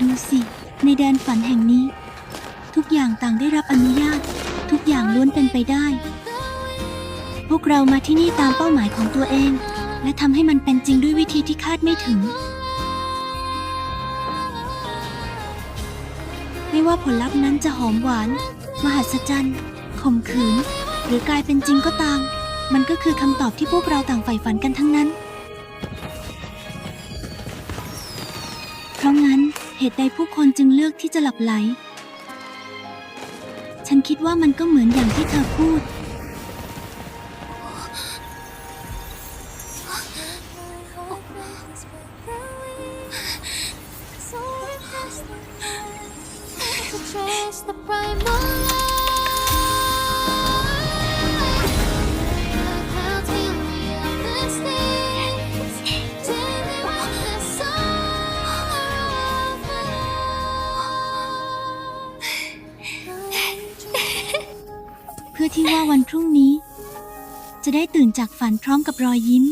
ดูสิ ในแดนฝันแห่งนี้ ทุกอย่างต่างได้รับอนุญาต ทุกอย่างล้วนเป็นไปได้ พวกเรามาที่นี่ตามเป้าหมายของตัวเอง และทำให้มันเป็นจริงด้วยวิธีที่คาดไม่ถึง ไม่ว่าผลลัพธ์นั้นจะหอมหวาน มหัศจรรย์ข่มขืน หรือกลายเป็นจริงก็ตาม มันก็คือคำตอบที่พวกเราต่างใฝ่ฝันกันทั้งนั้น เพราะงั้นเหตุใดผู้คนจึงเลือกที่จะหลับไหล ฉันคิดว่ามันก็เหมือนอย่างที่เธอพูด the bright เพื่อที่ว่าวันพรุ่งนี้ จะได้ตื่นจากฝันพร้อมกับรอยยิ้ม